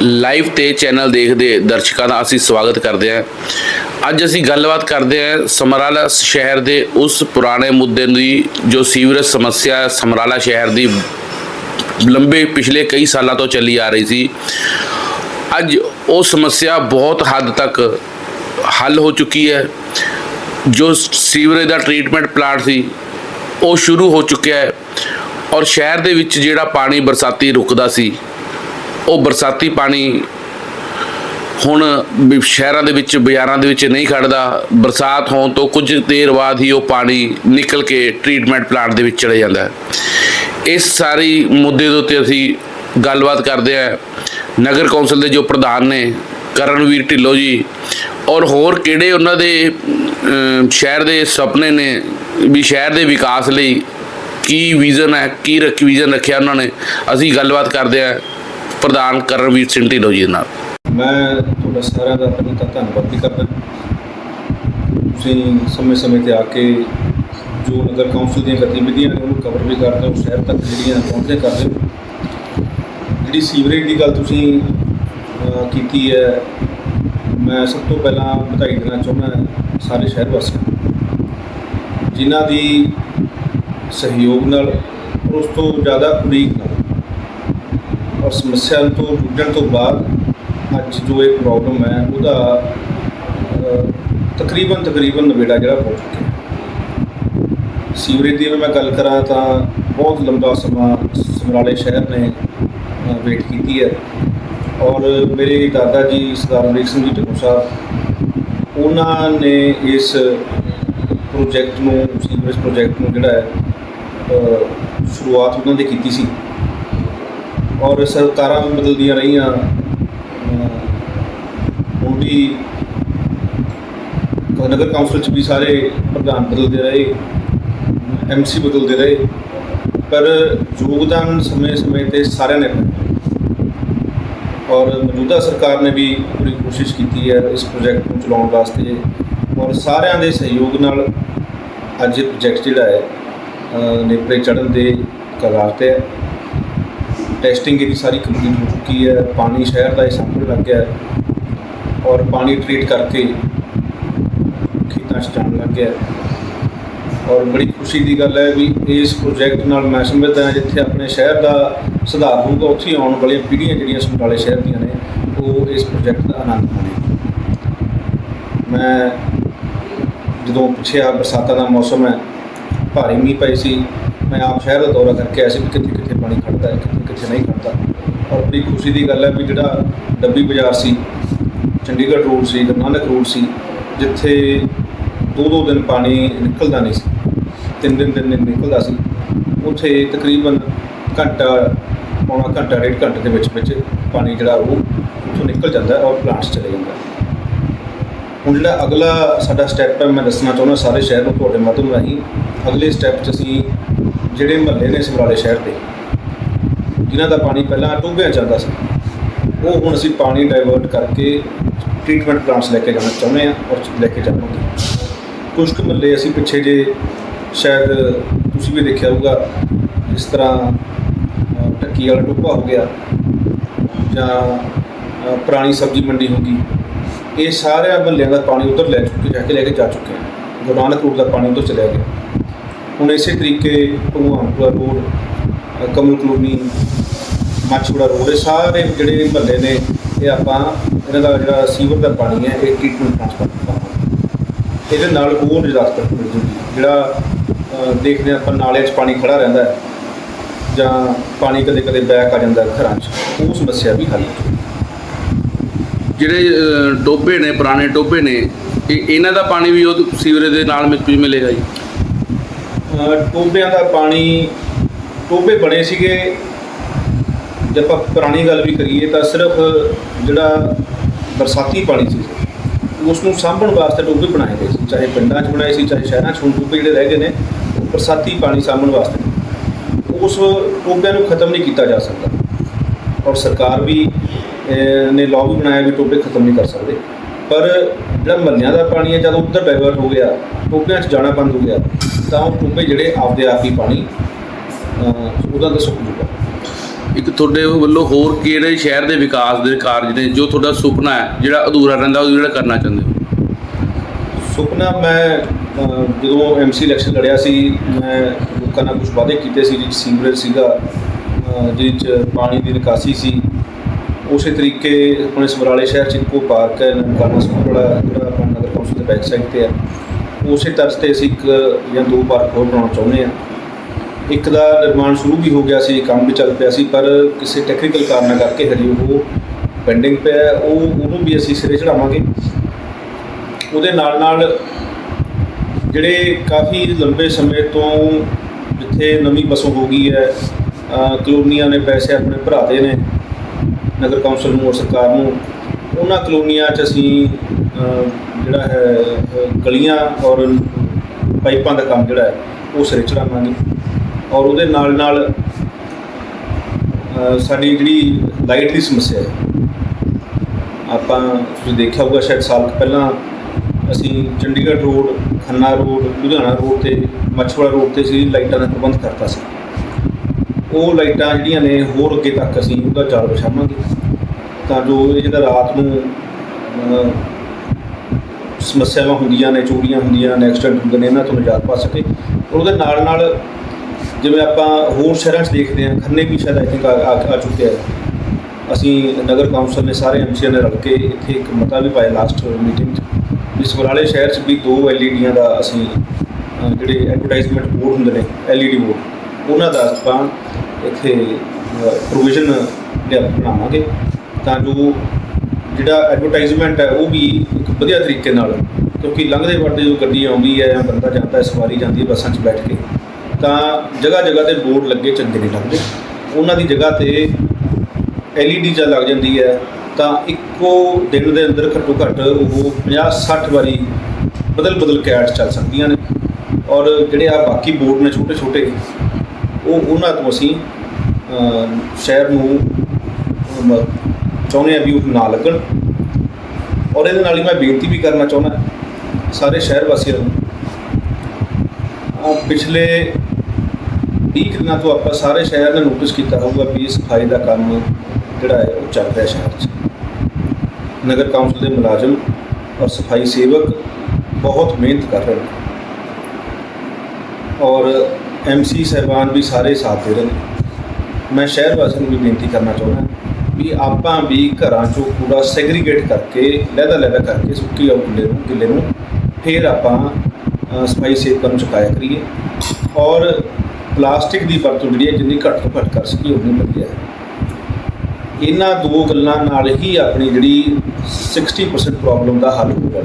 Live ਤੇ channel ਦੇਖਦੇ ਦਰਸ਼ਕਾਂ ਦਾ ਅਸੀਂ ਸਵਾਗਤ ਕਰਦੇ ਹਾਂ। ਅੱਜ ਅਸੀਂ ਗੱਲਬਾਤ ਕਰਦੇ ਹਾਂ ਸਮਰਾਲਾ ਸ਼ਹਿਰ ਦੇ ਉਸ ਪੁਰਾਣੇ ਮੁੱਦੇ ਦੀ ਜੋ ਸੀਵਰੇਜ ਸਮੱਸਿਆ ਸਮਰਾਲਾ ਸ਼ਹਿਰ ਦੀ ਲੰਬੇ ਪਿਛਲੇ ਕਈ ਸਾਲਾਂ ਤੋਂ ਚੱਲੀ ਆ ਰਹੀ ਸੀ। ਅੱਜ ਉਹ ਸਮੱਸਿਆ ਬਹੁਤ ਹੱਦ ਤੱਕ ਹੱਲ ਹੋ ਚੁੱਕੀ ਹੈ। ਜੋ ਸੀਵਰੇਜ ਦਾ ਟ੍ਰੀਟਮੈਂਟ ਪਲਾਂਟ ਸੀ, ਉਹ ਸ਼ੁਰੂ ਹੋ ਚੁੱਕਿਆ ਹੈ। ਔਰ ਸ਼ਹਿਰ ਦੇ ਵਿੱਚ ਜਿਹੜਾ ਪਾਣੀ ਬਰਸਾਤੀ ਰੁਕਦਾ ਸੀ, ਉਹ ਬਰਸਾਤੀ ਪਾਣੀ ਹੁਣ ਸ਼ਹਿਰਾਂ ਦੇ ਵਿੱਚ, ਬਾਜ਼ਾਰਾਂ ਦੇ ਵਿੱਚ ਨਹੀਂ ਖੜਦਾ। ਬਰਸਾਤ ਹੋਣ ਤੋਂ ਕੁਝ ਦੇਰ ਬਾਅਦ ਹੀ ਉਹ ਪਾਣੀ ਨਿਕਲ ਕੇ ਟ੍ਰੀਟਮੈਂਟ ਪਲਾਂਟ ਦੇ ਵਿੱਚ ਚਲੇ ਜਾਂਦਾ ਹੈ। ਇਸ ਸਾਰੀ ਮੁੱਦੇ ਦੇ ਉੱਤੇ ਅਸੀਂ ਗੱਲਬਾਤ ਕਰਦੇ ਹਾਂ। ਨਗਰ ਕੌਂਸਲ ਦੇ ਜੋ ਪ੍ਰਧਾਨ ਨੇ, ਕਰਨਵੀਰ ਢਿੱਲੋਂ ਜੀ, ਔਰ ਹੋਰ ਕਿਹੜੇ ਉਹਨਾਂ ਦੇ ਸ਼ਹਿਰ ਦੇ ਸੁਪਨੇ ਨੇ ਵੀ ਸ਼ਹਿਰ ਦੇ ਵਿਕਾਸ ਲਈ ਕੀ ਵਿਜ਼ਨ ਹੈ, ਕੀ ਰੱਖ ਵਿਜ਼ਨ ਰੱਖਿਆ ਉਹਨਾਂ ਨੇ? ਅਸੀਂ ਗੱਲਬਾਤ ਕਰਦੇ ਹਾਂ ਪ੍ਰਧਾਨ ਕਰਨਵੀਰ ਸਿੰਘ ਢਿੱਲੋਂ ਜੀ ਨਾਲ। ਮੈਂ ਤੁਹਾਡਾ ਸਾਰਿਆਂ ਦਾ ਪਹਿਲਾਂ ਤਾਂ ਧੰਨਵਾਦ ਵੀ ਕਰਦਾ। ਤੁਸੀਂ ਸਮੇਂ-ਸਮੇਂ ਤੇ ਆ ਕੇ ਜੋ ਨਗਰ ਕੌਂਸਲ ਦੀਆਂ ਗਤੀਵਿਧੀਆਂ ਨੇ, ਉਹਨੂੰ ਕਵਰ ਵੀ ਕਰਦੇ ਹੋ, ਸ਼ਹਿਰ ਤੱਕ ਜਿਹੜੀਆਂ ਪਹੁੰਚਦੇ ਕਰਦੇ ਹੋ। ਜਿਹੜੀ ਸੀਵਰੇਜ ਦੀ ਗੱਲ ਤੁਸੀਂ ਕੀਤੀ ਹੈ, ਮੈਂ ਸਭ ਤੋਂ ਪਹਿਲਾਂ ਵਧਾਈ ਦੇਣਾ ਚਾਹੁੰਦਾ ਸਾਰੇ ਸ਼ਹਿਰ ਵਾਸੀਆਂ ਜਿਨ੍ਹਾਂ ਦੀ ਸਹਿਯੋਗ ਨਾਲ ਉਸ ਤੋਂ ਜ਼ਿਆਦਾ ਉਡੀਕ ਨਾਲ ਔਰ ਸਮੱਸਿਆ ਤੋਂ ਜੂਝਣ ਤੋਂ ਬਾਅਦ ਅੱਜ ਜੋ ਇਹ ਪ੍ਰੋਬਲਮ ਹੈ, ਉਹਦਾ ਤਕਰੀਬਨ ਤਕਰੀਬਨ ਨਵੇੜਾ ਜਿਹੜਾ ਹੋ ਚੁੱਕਿਆ ਸੀਵਰੇਜ ਦੀ ਵੀ ਮੈਂ ਗੱਲ ਕਰਾਂ ਤਾਂ ਬਹੁਤ ਲੰਬਾ ਸਮਾਂ ਸਮਰਾਲੇ ਸ਼ਹਿਰ ਨੇ ਵੇਟ ਕੀਤੀ ਹੈ। ਔਰ ਮੇਰੇ ਦਾਦਾ ਜੀ ਸਰਦਾਰ ਅਮਰੀਕ ਸਿੰਘ ਜੀ ਢਿੱਲੋਂ ਸਾਹਿਬ, ਉਹਨਾਂ ਨੇ ਇਸ ਪ੍ਰੋਜੈਕਟ ਨੂੰ, ਸੀਵਰੇਜ ਪ੍ਰੋਜੈਕਟ ਨੂੰ ਜਿਹੜਾ ਹੈ ਸ਼ੁਰੂਆਤ ਉਹਨਾਂ ਦੀ ਕੀਤੀ ਸੀ। ਔਰ ਸਰਕਾਰਾਂ ਵੀ ਬਦਲਦੀਆਂ ਰਹੀਆਂ। ਅਹ ਹੁਣ ਵੀ ਨਗਰ ਕੌਂਸਲ ਚ ਵੀ ਸਾਰੇ ਪ੍ਰਧਾਨ ਬਦਲਦੇ ਰਹੇ ਐਮਸੀ ਬਦਲਦੇ ਰਹੇ। ਪਰ ਯੋਗਦਾਨ ਸਮੇਂ-ਸਮੇਂ ਤੇ ਸਾਰਿਆਂ ਨੇ ਔਰ ਮੌਜੂਦਾ ਸਰਕਾਰ ਨੇ ਵੀ ਪੂਰੀ ਕੋਸ਼ਿਸ਼ ਕੀਤੀ ਹੈ ਇਸ ਪ੍ਰੋਜੈਕਟ ਨੂੰ ਚਲਾਉਣ ਵਾਸਤੇ। ਔਰ ਸਾਰਿਆਂ ਦੇ ਸਹਿਯੋਗ ਨਾਲ ਅੱਜ ਇਹ ਪ੍ਰੋਜੈਕਟ ਜਿਹੜਾ ਹੈ ਨੇਪਰੇ ਚੜ੍ਹਨ ਦੇ ਕਗਾਰ ਤੇ ਹੈ। ਟੈਸਟਿੰਗ ਇਹਦੀ ਸਾਰੀ ਕੰਪਲੀਟ ਹੋ ਚੁੱਕੀ ਹੈ। ਪਾਣੀ ਸ਼ਹਿਰ ਦਾ ਇਹ ਸਾਹਮਣੇ ਲੱਗ ਗਿਆ ਔਰ ਪਾਣੀ ਟ੍ਰੀਟ ਕਰਕੇ ਖੇਤਾਂ 'ਚ ਜਾਣ ਲੱਗ ਗਿਆ ਔਰ ਬੜੀ ਖੁਸ਼ੀ ਦੀ ਗੱਲ ਹੈ ਵੀ ਇਸ ਪ੍ਰੋਜੈਕਟ ਨਾਲ ਮੈਂ ਸਮਝਦਾ ਹਾਂ, ਜਿੱਥੇ ਆਪਣੇ ਸ਼ਹਿਰ ਦਾ ਸੁਧਾਰ ਹੋਊਗਾ, ਉੱਥੇ ਹੀ ਆਉਣ ਵਾਲੀਆਂ ਪੀੜ੍ਹੀਆਂ ਜਿਹੜੀਆਂ ਸਮਰਾਲੇ ਸ਼ਹਿਰ ਦੀਆਂ ਨੇ, ਉਹ ਇਸ ਪ੍ਰੋਜੈਕਟ ਦਾ ਆਨੰਦ ਮਾਣੇਗੀ ਮੈਂ ਜਦੋਂ ਪੁੱਛਿਆ ਬਰਸਾਤਾਂ ਦਾ ਮੌਸਮ ਹੈ ਭਾਰੀ ਮੀਂਹ ਪਈ ਸੀ। ਮੈਂ ਆਪ ਸ਼ਹਿਰ ਦਾ ਦੌਰਾ ਕਰਕੇ ਆਇਆ ਸੀ ਵੀ ਕਿੱਥੇ ਕਿੱਥੇ ਪਾਣੀ ਖੜਦਾ ਹੈ, ਕਿੱਥੇ ਕਿੱਥੇ ਨਹੀਂ ਖੜਦਾ ਔਰ ਬੜੀ ਖੁਸ਼ੀ ਦੀ ਗੱਲ ਹੈ ਵੀ ਜਿਹੜਾ ਡੱਬੀ ਬਾਜ਼ਾਰ ਸੀ, ਚੰਡੀਗੜ੍ਹ ਰੋਡ ਸੀ, ਗੁਰੂ ਨਾਨਕ ਰੋਡ ਸੀ, ਜਿੱਥੇ ਦੋ ਦੋ ਦਿਨ ਪਾਣੀ ਨਿਕਲਦਾ ਨਹੀਂ ਸੀ, ਤਿੰਨ ਦਿਨ ਤਿੰਨ ਦਿਨ ਨਿਕਲਦਾ ਸੀ, ਉੱਥੇ ਤਕਰੀਬਨ ਘੰਟਾ, ਪੌਣਾ ਘੰਟਾ, ਡੇਢ ਘੰਟੇ ਦੇ ਵਿੱਚ ਵਿੱਚ ਪਾਣੀ ਜਿਹੜਾ ਉਹ ਉੱਥੋਂ ਨਿਕਲ ਜਾਂਦਾ ਔਰ ਪਲਾਂਟਸ ਚਲੇ ਜਾਂਦਾ ਹੁਣ ਜਿਹੜਾ ਅਗਲਾ ਸਾਡਾ ਸਟੈਪ ਹੈ ਮੈਂ ਦੱਸਣਾ ਚਾਹੁੰਦਾ ਸਾਰੇ ਸ਼ਹਿਰ ਨੂੰ ਤੁਹਾਡੇ ਮਾਧਿਅਮ ਰਾਹੀਂ ਅਗਲੇ ਸਟੈਪ 'ਚ ਅਸੀਂ ਜਿਹੜੇ ਮਹੱਲੇ ਨੇ ਸਮਰਾਲੇ ਸ਼ਹਿਰ ਦੇ ਜਿਨ੍ਹਾਂ ਦਾ ਪਾਣੀ ਪਹਿਲਾਂ ਡੂੰਘਿਆ ਜਾਂਦਾ ਸੀ ਉਹ ਹੁਣ ਅਸੀਂ ਪਾਣੀ ਡਾਇਵਰਟ ਕਰਕੇ ਟ੍ਰੀਟਮੈਂਟ ਪਲਾਂਟਸ ਲੈ ਕੇ ਜਾਣਾ ਚਾਹੁੰਦੇ ਹਾਂ ਔਰ ਲੈ ਕੇ ਜਾਵਾਂਗੇ। ਕੁਝ ਕੁ ਮਹੱਲੇ ਅਸੀਂ ਪਿੱਛੇ ਜੇ ਸ਼ਾਇਦ ਤੁਸੀਂ ਵੀ ਦੇਖਿਆ ਹੋਊਗਾ ਜਿਸ ਤਰ੍ਹਾਂ ਅ, ਢੱਕੀ ਵਾਲਾ ਟੋਭਾ ਹੋ ਗਿਆ ਜਾਂ ਪੁਰਾਣੀ ਸਬਜ਼ੀ ਮੰਡੀ ਹੋ ਗਈ ਇਹ ਸਾਰਿਆਂ ਮਹੱਲਿਆਂ ਦਾ ਪਾਣੀ ਉਧਰ ਲੈ ਚੁੱਕੇ, ਜਾ ਕੇ ਲੈ ਕੇ ਜਾ ਚੁੱਕੇ ਹਨ ਗੁਰੂ ਨਾਨਕ ਰੋਡ ਦਾ ਪਾਣੀ ਉਧਰ ਚਲਿਆ ਗਿਆ ਹੁਣ ਇਸੇ ਤਰੀਕੇ Bhagwanpura road Kamal colony Machhura road, ਇਹ ਸਾਰੇ ਜਿਹੜੇ ਮਹੱਲੇ ਨੇ, ਇਹ ਆਪਾਂ ਇਹਨਾਂ ਦਾ ਜਿਹੜਾ ਸੀਵਰ ਦਾ ਪਾਣੀ ਹੈ, ਇਹ ਟ੍ਰੀਟਮੈਂਟ ਟ੍ਰਾਂਸਫਰ ਕਰਾਂਗੇ ਇਹਦੇ ਨਾਲ ਹੋਰ ਨਿਜਾਤ ਕਰ ਮਿਲ ਜੂਗੀ ਜਿਹੜਾ ਦੇਖਦੇ ਹਾਂ ਆਪਾਂ ਨਾਲਿਆਂ 'ਚ ਪਾਣੀ ਖੜਾ ਰਹਿੰਦਾ ਹੈ ਜਾਂ ਪਾਣੀ ਕਦੇ ਕਦੇ ਬੈਕ ਆ ਜਾਂਦਾ ਘਰਾਂ 'ਚ, ਉਹ ਸਮੱਸਿਆ ਵੀ ਹੱਲ ਹੋ। ਜਿਹੜੇ ਅ, ਨੇ ਪੁਰਾਣੇ ਟੋਭੇ ਨੇ ਇਹ ਇਹਨਾਂ ਦਾ ਪਾਣੀ ਵੀ ਉਹ ਸੀਵਰੇਜ ਦੇ ਨਾਲ ਮਿਲ ਮਿਲੇਗਾ ਜੀ? ਅ, ਟੋਭਿਆਂ ਦਾ ਪਾਣੀ ਟੋਭੇ ਬਣੇ ਸੀਗੇ। ਜੇ ਆਪਾਂ ਪੁਰਾਣੀ ਗੱਲ ਵੀ ਕਰੀਏ ਤਾਂ ਸਿਰਫ ਜਿਹੜਾ ਬਰਸਾਤੀ ਪਾਣੀ ਸੀ ਉਸ ਨੂੰ ਸਾਂਭਣ ਵਾਸਤੇ ਟੋਭੇ ਬਣਾਏ ਗਏ ਸੀ। ਚਾਹੇ ਪਿੰਡਾਂ 'ਚ ਬਣਾਏ ਸੀ ਚਾਹੇ ਸ਼ਹਿਰਾਂ 'ਚ ਹੁਣ ਟੋਭੇ ਜਿਹੜੇ ਰਹਿ ਗਏ ਨੇ ਉਹ ਬਰਸਾਤੀ ਪਾਣੀ ਸਾਂਭਣ ਵਾਸਤੇ। ਉਸ ਟੋਭਿਆਂ ਨੂੰ ਖਤਮ ਨਹੀਂ ਕੀਤਾ ਜਾ ਸਕਦਾ। ਔਰ ਸਰਕਾਰ ਵੀ ਨੇ ਲਾਅ ਵੀ ਬਣਾਇਆ ਵੀ ਟੋਭੇ ਖਤਮ ਨਹੀਂ ਕਰ ਸਕਦੇ। ਪਰ ਜਿਹੜਾ ਮਹੱਲਿਆਂ ਦਾ ਪਾਣੀ ਹੈ ਜਦੋਂ ਉੱਧਰ ਡਾਇਵਰਟ ਹੋ ਗਿਆ ਟੋਭਿਆਂ 'ਚ ਜਾਣਾ ਬੰਦ ਹੋ ਗਿਆ ਤਾਂ ਉਹ ਟੋਭੇ ਜਿਹੜੇ ਆਪਦੇ ਆਪ ਹੀ ਪਾਣੀ ਉਹਦਾ ਤਾਂ ਸੁੱਕ ਜੂਗਾ ਇੱਕ ਤੁਹਾਡੇ ਵੱਲੋਂ ਹੋਰ ਕਿਹੜੇ ਸ਼ਹਿਰ ਦੇ ਵਿਕਾਸ ਦੇ ਕਾਰਜ ਨੇ ਜੋ ਤੁਹਾਡਾ ਸੁਪਨਾ ਹੈ ਜਿਹੜਾ ਅਧੂਰਾ ਰਹਿੰਦਾ ਉਹ ਜਿਹੜਾ ਕਰਨਾ ਚਾਹੁੰਦੇ ਹੋ? ਸੁਪਨਾ ਮੈਂ ਜਦੋਂ ਐਮਸੀ ਇਲੈਕਸ਼ਨ ਲੜਿਆ ਸੀ ਮੈਂ ਲੋਕਾਂ ਨਾਲ ਕੁਝ ਵਾਅਦੇ ਕੀਤੇ ਸੀ 'ਚ ਸੀਵਰੇਜ ਸੀਗਾ ਜਿਹਦੇ ਚ ਪਾਣੀ ਦੀ ਨਿਕਾਸੀ ਸੀ ਉਸੇ ਤਰੀਕੇ ਆਪਣੇ ਸਮਰਾਲੇ ਸ਼ਹਿਰ ਚ ਇੱਕੋ ਪਾਰਕ ਹੈ ਨਨਕਾਣਾ ਸਕੂਲ ਵਾਲਾ ਜਿਹੜਾ ਆਪਣਾ ਨਗਰ ਕੌਂਸਲ ਦੇ ਬੈਕ ਸਾਈਡ ਤੇ ਹੈ। ਉਸੇ ਤਰ੍ਹਾਂ ਤੇ ਅਸੀਂ ਇੱਕ ਜਾਂ ਦੋ ਪਾਰਕ ਹੋਰ ਬਣਾਉਣਾ ਚਾਹੁੰਦੇ ਹਾਂ। ਇੱਕ ਦਾ ਨਿਰਮਾਣ ਸ਼ੁਰੂ ਵੀ ਹੋ ਗਿਆ ਸੀ, ਕੰਮ ਵੀ ਚੱਲ ਪਿਆ ਸੀ, ਪਰ ਕਿਸੇ ਟੈਕਨੀਕਲ ਕਾਰਨਾਂ ਕਰਕੇ ਹਜੇ ਉਹ ਪੈਂਡਿੰਗ ਪਿਆ ਉਹ, ਉਹਨੂੰ ਵੀ ਅਸੀਂ ਸਿਰੇ ਚੜਾਵਾਂਗੇ ਉਹਦੇ ਨਾਲ ਨਾਲ ਜਿਹੜੇ ਕਾਫੀ ਲੰਬੇ ਸਮੇਂ ਤੋਂ ਜਿੱਥੇ ਨਵੀਂ ਬਸੋਂ ਹੋ ਗਈ ਹੈ ਕਲੋਨੀਆਂ ਨੇ ਪੈਸੇ ਆਪਣੇ ਭਰਾਤੇ ਨੇ ਨਗਰ ਕੌਂਸਲ ਨੂੰ ਔਰ ਸਰਕਾਰ ਨੂੰ, ਉਹਨਾਂ ਕਲੋਨੀਆਂ 'ਚ ਅਸੀਂ ਜਿਹੜਾ ਹੈ ਗਲੀਆਂ ਔਰ ਪਾਈਪਾਂ ਦਾ ਕੰਮ ਜਿਹੜਾ ਹੈ, ਉਹ ਸਿਰੇ ਚੜਾਵਾਂਗੇ ਔਰ ਉਹਦੇ ਨਾਲ ਨਾਲ ਸਾਡੀ ਜਿਹੜੀ ਲਾਈਟ ਦੀ ਸਮੱਸਿਆ ਹੈ, ਆਪਾਂ, ਤੁਸੀਂ ਦੇਖਿਆ ਹੋਊਗਾ ਸ਼ਾਇਦ ਸਾਲ ਕੁ ਪਹਿਲਾਂ ਅਸੀਂ Chandigarh road, Khanna road, Ludhiana road ਤੇ ਮੱਛਵਾੜਾ ਰੋਡ ਤੇ ਸੀ ਲਾਈਟਾਂ ਦਾ ਪ੍ਰਬੰਧ ਕਰਤਾ ਸੀ। ਉਹ ਲਾਈਟਾਂ ਜਿਹੜੀਆਂ ਨੇ, ਹੋਰ ਅੱਗੇ ਤੱਕ ਅਸੀਂ ਉਹਦਾ ਜਾਲ ਵਿਛਾਵਾਂਗੇ। ਤਾਂ ਜੋ ਇਹ ਜਿਹੜਾ ਰਾਤ ਨੂੰ ਸਮੱਸਿਆਵਾਂ ਹੁੰਦੀਆਂ ਨੇ, ਚੋਰੀਆਂ ਹੁੰਦੀਆਂ ਨੇ ਐਕਸੀਡੈਂਟ ਹੁੰਦੇ ਨੇ, ਇਹਨਾਂ ਤੋਂ ਨਿਜਾਤ ਪਾ ਸਕੇ। ਉਹਦੇ ਨਾਲ ਨਾਲ ਜਿਵੇਂ ਆਪਾਂ ਹੋਰ ਸ਼ਹਿਰਾਂ 'ਚ ਦੇਖਦੇ ਹਾਂ, ਖੰਨੇ ਵੀ ਸ਼ਾਇਦ ਆਈ ਥਿੰਕ ਆ ਚੁੱਕਿਆ ਹੈ ਅਸੀਂ ਨਗਰ ਕੌਂਸਲ ਨੇ ਸਾਰੇ ਐਮਸੀਆਂ ਨੇ ਰਲ ਕੇ ਇੱਥੇ ਇੱਕ ਮਤਾ ਵੀ ਪਾਇਆ ਲਾਸਟ ਮੀਟਿੰਗ 'ਚ ਇਸ ਸਮਰਾਲੇ ਸ਼ਹਿਰ 'ਚ ਵੀ ਦੋ ਐਲਈਡੀਆਂ ਦਾ ਅਸੀਂ ਜਿਹੜੇ ਐਡਵਰਟਾਈਜ਼ਮੈਂਟ ਬੋਰਡ ਹੁੰਦੇ ਨੇ ਐਲਈਡੀ ਬੋਰਡ ਉਹਨਾਂ ਦਾ ਆਪਾਂ ਇੱਥੇ ਪ੍ਰੋਵੀਜ਼ਨ ਬਣਾਵਾਂਗੇ। ਤਾਂ ਜੋ ਜਿਹੜਾ ਐਡਵਰਟਾਈਜ਼ਮੈਂਟ ਹੈ, ਉਹ ਵੀ ਇੱਕ ਵਧੀਆ ਤਰੀਕੇ ਨਾਲ, ਕਿਉਂਕਿ ਲੰਘਦੇ ਵੜਦੇ ਜੋ ਗੱਡੀ ਆਉਂਦੀ ਹੈ ਜਾਂ ਬੰਦਾ ਜਾਂਦਾ ਹੈ, ਸਵਾਰੀ ਜਾਂਦੀ ਹੈ ਬੱਸਾਂ 'ਚ ਬੈਠ ਕੇ, ਤਾਂ ਜਗ੍ਹਾ ਜਗ੍ਹਾ ਤੇ ਬੋਰਡ ਲੱਗੇ ਚੰਗੇ ਨਹੀਂ ਲੱਗਦੇ। ਉਹਨਾਂ ਦੀ ਜਗ੍ਹਾ ਤੇ ਐਲਈਡੀ ਜਾਂ ਲੱਗ ਜਾਂਦੀ ਹੈ, ਤਾਂ ਇੱਕੋ ਦਿਨ ਦੇ ਅੰਦਰ ਘੱਟੋ ਘੱਟ ਉਹ 50 60 ਵਾਰੀ ਬਦਲ ਬਦਲ ਕੇ ਐਡ ਚੱਲ ਸਕਦੀਆਂ ਨੇ। ਔਰ ਜਿਹੜੇ ਆ ਬਾਕੀ ਬੋਰਡ ਨੇ ਛੋਟੇ ਛੋਟੇ ਉਹ ਉਹਨਾਂ ਤੋਂ ਅਸੀਂ ਸ਼ਹਿਰ ਨੂੰ ਚਾਹੁੰਦੇ ਆ ਵੀ ਉਹ ਨਾ ਲੱਗਣ। ਔਰ ਇਹਦੇ ਨਾਲ ਹੀ ਮੈਂ ਬੇਨਤੀ ਵੀ ਕਰਨਾ ਚਾਹੁੰਦਾ ਸਾਰੇ ਸ਼ਹਿਰ ਵਾਸੀਆਂ ਨੂੰ। ਪਿਛਲੇ 20 ਦਿਨਾਂ ਤੋਂ ਆਪਾਂ ਸਾਰੇ ਸ਼ਹਿਰ ਨੇ ਨੋਟਿਸ ਕੀਤਾ ਹੋਊਗਾ ਵੀ ਸਫ਼ਾਈ ਦਾ ਕੰਮ ਜਿਹੜਾ ਹੈ, ਉਹ ਚੱਲ ਰਿਹਾ ਸ਼ਹਿਰ 'ਚ। ਨਗਰ ਕੌਂਸਲ ਦੇ ਮੁਲਾਜ਼ਮ ਔਰ ਸਫ਼ਾਈ ਸੇਵਕ ਬਹੁਤ ਮਿਹਨਤ ਕਰ ਰਹੇ ਨੇ। ਔਰ ਐਮਸੀ ਸਹਿਬਾਨ ਵੀ ਸਾਰੇ ਸਾਥ ਦੇ ਰਹੇ ਨੇ। ਮੈਂ ਸ਼ਹਿਰ ਵਾਸੀਆਂ ਨੂੰ ਵੀ ਬੇਨਤੀ ਕਰਨਾ ਚਾਹੁੰਦਾ ਵੀ ਆਪਾਂ ਵੀ ਘਰਾਂ 'ਚੋਂ ਕੂੜਾ ਸੈਗਰੀਗੇਟ ਕਰਕੇ ਲਹਿਦਾ ਲਹਿਦਾ ਕਰਕੇ ਸੁੱਕੀ ਔਰ ਗਿੱਲੇ ਨੂੰ ਗਿੱਲੇ ਨੂੰ ਫਿਰ ਆਪਾਂ ਸਫ਼ਾਈ ਸੇਵਕਾਂ ਨੂੰ ਚੁਕਾਇਆ ਕਰੀਏ। ਔਰ ਪਲਾਸਟਿਕ ਦੀ ਵਰਤੋਂ ਜਿਹੜੀ ਹੈ, ਜਿੰਨੀ ਘੱਟ ਤੋਂ ਘੱਟ ਕਰ ਸਕੀਏ, ਉਨੀ ਵਧੀਆ ਹੈ। ਇਹਨਾਂ ਦੋ ਗੱਲਾਂ ਨਾਲ ਹੀ ਆਪਣੀ ਜਿਹੜੀ 60% ਪ੍ਰੋਬਲਮ ਦਾ ਹੱਲ ਹੋਊਗਾ।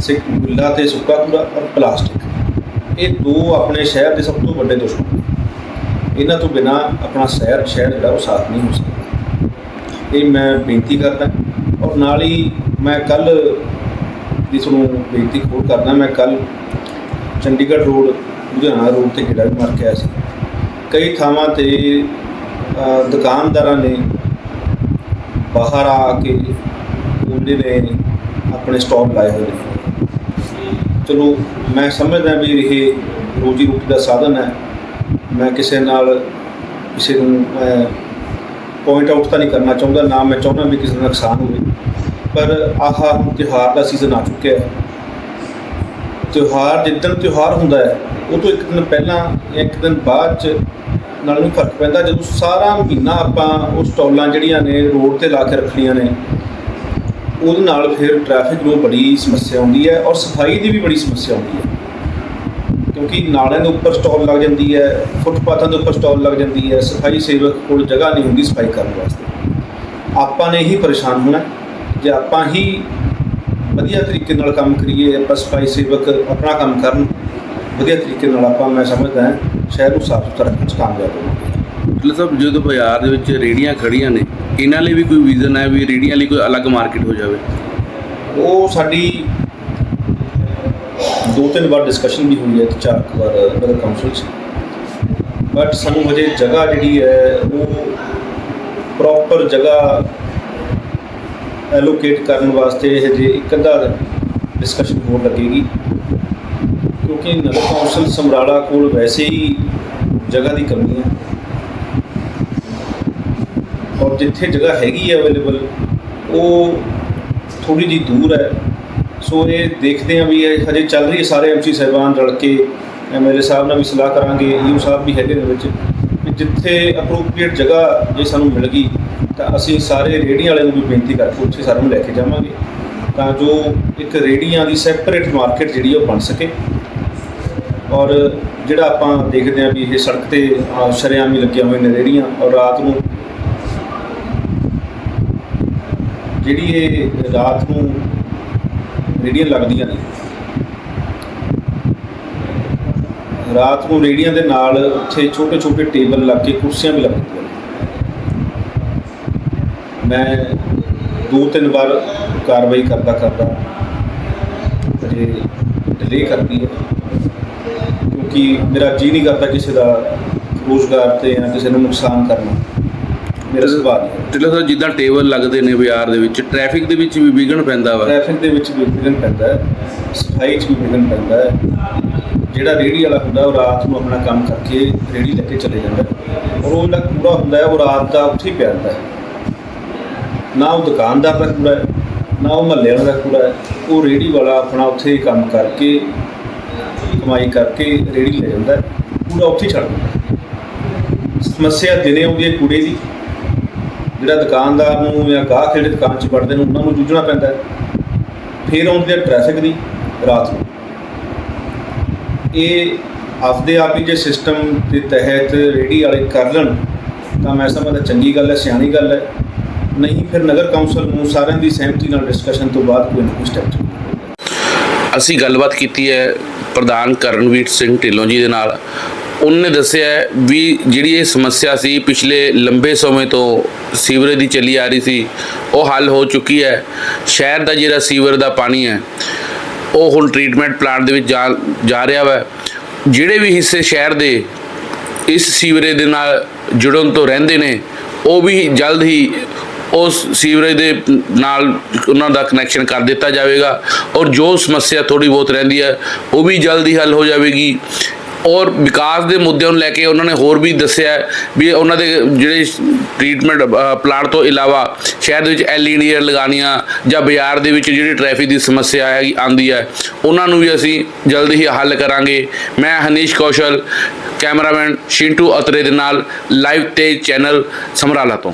ਸਿੱਕ ਗੁੱਲਾ ਤੇ ਸੁੱਕਾ ਕੂੜਾ ਔਰ ਪਲਾਸਟਿਕ। ਇਹ ਦੋ ਆਪਣੇ ਸ਼ਹਿਰ ਦੇ ਸਭ ਤੋਂ ਵੱਡੇ ਦੁਸ਼ਮਣ ਨੇ। ਇਹਨਾਂ ਤੋਂ ਬਿਨਾ ਆਪਣਾ ਸ਼ਹਿਰ ਸ਼ਹਿਰ ਜਿਹੜਾ ਉਹ ਸਾਫ਼ ਨਹੀਂ ਹੋ ਸਕਦਾ। ਇਹ ਮੈਂ ਬੇਨਤੀ ਕਰਦਾ ਔਰ ਨਾਲ ਹੀ ਮੈਂ ਕੱਲ ਦੀ ਨੂੰ ਬੇਨਤੀ ਹੋਰ ਕਰਦਾ, ਮੈਂ ਕੱਲ ਚੰਡੀਗੜ੍ਹ ਰੋਡ, ਲੁਧਿਆਣਾ ਰੋਡ ਤੇ ਜਿਹੜਾ ਵੀ ਮਾਰ ਕੇ ਆਇਆ ਸੀ। ਕਈ ਥਾਵਾਂ ਤੇ ਦੁਕਾਨਦਾਰਾਂ ਨੇ ਬਾਹਰ ਆ ਕੇ ਉਹਦੇ ਨੇ, ਆਪਣੇ ਸਟਾਲ ਲਾਏ ਹੋਏ ਨੇ। ਚਲੋ, ਮੈਂ ਸਮਝਦਾ ਵੀ ਇਹ ਰੋਜੀ ਰੋਟੀ ਦਾ ਸਾਧਨ ਹੈ। ਮੈਂ ਕਿਸੇ ਨਾਲ ਕਿਸੇ ਨੂੰ ਪੁਆਇੰਟ ਆਊਟ ਤਾਂ ਨਹੀਂ ਕਰਨਾ ਚਾਹੁੰਦਾ, ਨਾ ਮੈਂ ਚਾਹੁੰਦਾ ਵੀ ਕਿਸੇ ਦਾ ਨੁਕਸਾਨ ਹੋਵੇ। ਪਰ ਆਹ ਤਿਉਹਾਰ ਦਾ ਸੀਜ਼ਨ ਆ ਚੁੱਕਿਆ ਹੈ। ਤਿਉਹਾਰ ਜਿੱਦਣ ਤਿਉਹਾਰ ਹੁੰਦਾ ਹੈ, ਉਹ ਤੋਂ ਇੱਕ ਦਿਨ ਪਹਿਲਾਂ ਜਾਂ ਇੱਕ ਦਿਨ ਬਾਅਦ ਚ ਨਾਲ ਨੂੰ ਫ਼ਰਕ ਪੈਂਦਾ। ਜਦੋਂ ਸਾਰਾ ਮਹੀਨਾ ਆਪਾਂ ਉਹ ਸਟਾਲਾਂ ਜਿਹੜੀਆਂ ਨੇ, ਰੋਡ ਤੇ ਲਾ ਕੇ ਰੱਖਣੀਆਂ ਨੇ, ਉਹਦੇ ਨਾਲ ਫਿਰ ਟ੍ਰੈਫਿਕ ਨੂੰ ਬੜੀ ਸਮੱਸਿਆ ਆਉਂਦੀ ਹੈ ਔਰ ਸਫ਼ਾਈ ਦੀ ਵੀ ਬੜੀ ਸਮੱਸਿਆ ਆਉਂਦੀ ਹੈ। ਕਿਉਂਕਿ ਨਾਲਿਆਂ ਦੇ ਉੱਪਰ ਸਟਾਲ ਲੱਗ ਜਾਂਦੀ ਹੈ ਫੁੱਟਪਾਥਾਂ ਦੇ ਉੱਪਰ ਸਟਾਲ ਲੱਗ ਜਾਂਦੀ ਹੈ ਸਫ਼ਾਈ ਸੇਵਕ ਕੋਲ ਜਗ੍ਹਾ ਨਹੀਂ ਹੁੰਦੀ ਸਫ਼ਾਈ ਕਰਨ ਵਾਸਤੇ। ਆਪਾਂ ਨੇ ਹੀ ਪਰੇਸ਼ਾਨ ਹੋਣਾ। ਜੇ ਆਪਾਂ ਹੀ ਵਧੀਆ ਤਰੀਕੇ ਨਾਲ ਕੰਮ ਕਰੀਏ ਆਪਾਂ ਸਫ਼ਾਈ ਸੇਵਕ ਆਪਣਾ ਕੰਮ ਕਰਨ ਵਧੀਆ ਤਰੀਕੇ ਨਾਲ ਆਪਾਂ ਮੈਂ ਸਮਝਦਾ ਹਾਂ ਸ਼ਹਿਰ ਨੂੰ ਸਾਫ਼ ਸੁਥਰਾ ਰੱਖਣ 'ਚ ਕਾਮਯਾਬ ਹੋਵਾਂਗੇ। ਮਤਲਬ ਸਾਹਿਬ ਜਦੋਂ ਬਾਜ਼ਾਰ ਦੇ ਵਿੱਚ ਰੇੜੀਆਂ ਖੜੀਆਂ ਨੇ ਇਹਨਾਂ ਲਈ ਵੀ ਕੋਈ ਵਿਜ਼ਨ ਹੈ ਵੀ ਰੇੜੀਆਂ ਲਈ ਕੋਈ ਅਲੱਗ ਮਾਰਕੀਟ ਹੋ ਜਾਵੇ? ਉਹ ਸਾਡੀ ਦੋ ਤਿੰਨ ਵਾਰ ਡਿਸਕਸ਼ਨ ਵੀ ਹੋਈ ਹੈ ਤੇ ਚਾਰ ਕੁ ਵਾਰ ਨਗਰ ਕੌਂਸਲ 'ਚ। ਬਟ ਸਾਨੂੰ ਹਜੇ ਜਗ੍ਹਾ ਜਿਹੜੀ ਹੈ, ਉਹ ਪ੍ਰੋਪਰ ਜਗ੍ਹਾ ਐਲੋਕੇਟ ਕਰਨ ਵਾਸਤੇ ਹਜੇ ਇੱਕ ਅੱਧਾ ਡਿਸਕਸ਼ਨ ਹੋਰ ਲੱਗੇਗੀ। ਕਿਉਂਕਿ ਨਗਰ ਕੌਂਸਲ ਸਮਰਾਲਾ ਕੋਲ ਵੈਸੇ ਹੀ ਜਗ੍ਹਾ ਦੀ ਕਮੀ ਹੈ। ਔਰ ਜਿੱਥੇ ਜਗ੍ਹਾ ਹੈਗੀ ਹੈ ਅਵੇਲੇਬਲ ਉਹ ਥੋੜੀ ਜੀ ਦੂਰ ਹੈ। ਸੋ ਇਹ ਦੇਖਦੇ ਹਾਂ ਵੀ ਇਹ ਹਜੇ ਚੱਲ ਰਹੀ ਹੈ। ਸਾਰੇ ਐਮਸੀ ਸਾਹਿਬਾਨ ਰਲ ਕੇ ਐਮਐਲਏ ਸਾਹਿਬ ਨਾਲ ਵੀ ਸਲਾਹ ਕਰਾਂਗੇ ਯੂ ਸਾਹਿਬ ਵੀ ਹੈਗੇ ਨੇ ਵਿੱਚ, ਵੀ ਜਿੱਥੇ ਅਪਰੋਪਰੀਏਟ ਜਗ੍ਹਾ ਜੇ ਸਾਨੂੰ ਮਿਲ ਗਈ, ਤਾਂ ਅਸੀਂ ਸਾਰੇ ਰੇਹੜੀਆਂ ਵਾਲਿਆਂ ਨੂੰ ਵੀ ਬੇਨਤੀ ਕਰਕੇ ਉੱਥੇ ਸਾਰਿਆਂ ਨੂੰ ਲੈ ਕੇ ਜਾਵਾਂਗੇ, ਤਾਂ ਜੋ ਇੱਕ ਰੇਹੜੀਆਂ ਦੀ ਸੈਪਰੇਟ ਮਾਰਕੀਟ ਜਿਹੜੀ ਉਹ ਬਣ ਸਕੇ। ਔਰ ਜਿਹੜਾ ਆਪਾਂ ਦੇਖਦੇ ਹਾਂ ਵੀ ਇਹ ਸੜਕ ਤੇ ਆਹ ਸ਼ਰੇਆਮ ਲੱਗੀਆਂ ਹੋਈਆਂ ਨੇ ਰੇਹੜੀਆਂ, ਔਰ ਰਾਤ ਨੂੰ ਜਿਹੜੀ ਇਹ ਰਾਤ ਨੂੰ ਰੇਹੜੀਆਂ ਲੱਗਦੀਆਂ ਨੇ। ਰਾਤ ਨੂੰ ਰੇਹੜੀਆਂ ਦੇ ਨਾਲ ਉੱਥੇ ਛੋਟੇ ਛੋਟੇ ਟੇਬਲ ਲੱਗ ਕੇ ਕੁਰਸੀਆਂ ਵੀ ਲੱਗਦੀਆਂ ਮੈਂ ਦੋ ਤਿੰਨ ਵਾਰ ਕਾਰਵਾਈ ਕਰਦਾ ਕਰਦਾ ਅਜੇ ਡਿਲੇ ਕਰਦੀ ਹੈ। ਕਿਉਂਕਿ ਮੇਰਾ ਜੀ ਨਹੀਂ ਕਰਦਾ ਕਿਸੇ ਦਾ ਰੋਜ਼ਗਾਰ ਤੇ ਜਾਂ ਕਿਸੇ ਨੂੰ ਨੁਕਸਾਨ ਕਰਨਾ। ਮੇਰਾ ਸੁਭਾਅ ਨਹੀਂ ਹੈ ਢਿੱਲੋਂ ਸਾਹਿਬ ਜਿੱਦਾਂ ਟੇਬਲ ਲੱਗਦੇ ਨੇ ਬਾਜ਼ਾਰ ਦੇ ਵਿੱਚ ਟ੍ਰੈਫਿਕ ਦੇ ਵਿੱਚ ਵੀ ਵਿਘਨ ਪੈਂਦਾ ਵਾ? ਟ੍ਰੈਫਿਕ ਦੇ ਵਿੱਚ ਵੀ ਵਿਘਨ ਪੈਂਦਾ ਹੈ ਸਫ਼ਾਈ 'ਚ ਵੀ ਵਿਘਨ ਪੈਂਦਾ ਹੈ। ਜਿਹੜਾ ਰੇਹੜੀ ਵਾਲਾ ਹੁੰਦਾ ਉਹ ਰਾਤ ਨੂੰ ਆਪਣਾ ਕੰਮ ਕਰਕੇ ਰੇਹੜੀ ਲੈ ਕੇ ਚਲੇ ਜਾਂਦਾ ਹੈ। ਔਰ ਉਹ ਜਿਹੜਾ ਕੂੜਾ ਹੁੰਦਾ ਹੈ ਉਹ ਰਾਤ ਦਾ ਉੱਥੇ ਹੀ ਪਿਆ ਹੁੰਦਾ ਹੈ। ਨਾ ਉਹ ਦੁਕਾਨਦਾਰ ਦਾ ਕੂੜਾ ਹੈ ਨਾ ਉਹ ਮਹੱਲੇ ਵਾਲਾ ਦਾ ਕੂੜਾ ਹੈ। ਉਹ ਰੇਹੜੀ ਵਾਲਾ ਆਪਣਾ ਉੱਥੇ ਹੀ ਕੰਮ ਕਰਕੇ ਕਮਾਈ ਕਰਕੇ ਰੇਹੜੀ ਲੈ ਜਾਂਦਾ ਹੈ। ਕੂੜਾ ਉੱਥੇ ਹੀ ਛੱਡ ਦਿੰਦਾ ਹੈ। ਸਮੱਸਿਆ ਦਿਨੇ ਆਉਂਦੀ ਹੈ ਕੂੜੇ ਦੀ। ਜਿਹੜਾ ਦੁਕਾਨਦਾਰ ਨੂੰ ਜਾਂ ਗਾਹਕ ਜਿਹੜੇ ਦੁਕਾਨ 'ਚ ਵੜਦੇ ਨੇ, ਉਹਨਾਂ ਨੂੰ ਜੂਝਣਾ ਪੈਂਦਾ ਹੈ। ਫਿਰ ਆਉਂਦੀ ਹੈ ਟ੍ਰੈਫਿਕ ਦੀ ਰਾਤ ਨੂੰ। ਇਹ ਆਪਦੇ ਆਪ ਹੀ ਜੇ ਸਿਸਟਮ ਦੇ ਤਹਿਤ ਰੇਹੜੀ ਵਾਲੇ ਕਰ ਲੈਣ, ਤਾਂ ਮੈਂ ਸਮਝਦਾ ਚੰਗੀ ਗੱਲ ਹੈ, ਸਿਆਣੀ ਗੱਲ ਹੈ। ਨਹੀਂ, ਫਿਰ ਨਗਰ ਕੌਂਸਲ ਨੂੰ ਸਾਰਿਆਂ ਦੀ ਸਹਿਮਤੀ ਨਾਲ ਡਿਸਕਸ਼ਨ ਤੋਂ ਬਾਅਦ ਕੋਈ ਨਾ ਕੋਈ ਸਟੈਪ ਚੁੱਕਣਾ ਅਸੀਂ ਗੱਲਬਾਤ ਕੀਤੀ ਹੈ ਪ੍ਰਧਾਨ ਕਰਨਵੀਰ ਸਿੰਘ ਢਿੱਲੋਂ ਜੀ ਦੇ ਨਾਲ। ਉਹਨੇ ਦੱਸਿਆ ਵੀ ਜਿਹੜੀ ਇਹ ਸਮੱਸਿਆ ਸੀ, ਪਿਛਲੇ ਲੰਬੇ ਸਮੇਂ ਤੋਂ ਸੀਵਰੇਜ ਦੀ ਚੱਲੀ ਆ ਰਹੀ ਸੀ, ਉਹ ਹੱਲ ਹੋ ਚੁੱਕੀ ਹੈ। ਸ਼ਹਿਰ ਦਾ ਜਿਹੜਾ ਸੀਵਰ ਦਾ ਪਾਣੀ ਹੈ, ਉਹ ਹੁਣ ਟ੍ਰੀਟਮੈਂਟ ਪਲਾਂਟ ਦੇ ਵਿੱਚ ਜਾ ਜਾ ਰਿਹਾ ਵਾ। ਜਿਹੜੇ ਵੀ ਹਿੱਸੇ ਸ਼ਹਿਰ ਦੇ ਇਸ ਸੀਵਰੇਜ ਦੇ ਨਾਲ ਜੁੜਨ ਤੋਂ ਰਹਿੰਦੇ ਨੇ, ਉਹ ਵੀ ਜਲਦ ਹੀ ਉਸ ਸੀਵਰੇਜ ਦੇ ਨਾਲ ਉਹਨਾਂ ਦਾ ਕਨੈਕਸ਼ਨ ਕਰ ਦਿੱਤਾ ਜਾਵੇਗਾ। ਔਰ ਜੋ ਸਮੱਸਿਆ ਥੋੜੀ ਬਹੁਤ ਰਹਿੰਦੀ ਹੈ, ਉਹ ਵੀ ਜਲਦੀ ਹੱਲ ਹੋ ਜਾਵੇਗੀ। ਔਰ ਵਿਕਾਸ ਦੇ ਮੁੱਦਿਆਂ ਨੂੰ ਲੈ ਕੇ ਉਹਨਾਂ ਨੇ ਹੋਰ ਵੀ ਦੱਸਿਆ ਵੀ ਉਹਨਾਂ ਦੇ ਜਿਹੜੇ ਟ੍ਰੀਟਮੈਂਟ ਪਲਾਂਟ ਤੋਂ ਇਲਾਵਾ ਸ਼ਹਿਰ ਦੇ ਵਿੱਚ ਐਲਈਡੀ ਲਗਾਉਣੀਆਂ ਜਾਂ ਬਾਜ਼ਾਰ ਦੇ ਵਿੱਚ ਜਿਹੜੀ ਟ੍ਰੈਫਿਕ ਦੀ ਸਮੱਸਿਆ ਹੈਗੀ ਆਂਦੀ ਹੈ, ਉਹਨਾਂ ਨੂੰ ਵੀ ਅਸੀਂ ਜਲਦ ਹੀ ਹੱਲ ਕਰਾਂਗੇ। ਮੈਂ ਹਨੀਸ਼ ਕੌਸ਼ਲ, ਕੈਮਰਾਮੈਨ ਸ਼ਿੰਟੂ ਅਤਰੇ ਦੇ ਨਾਲ ਲਾਈਵ ਤੇਜ ਚੈਨਲ ਸਮਰਾਲਾ ਤੋਂ।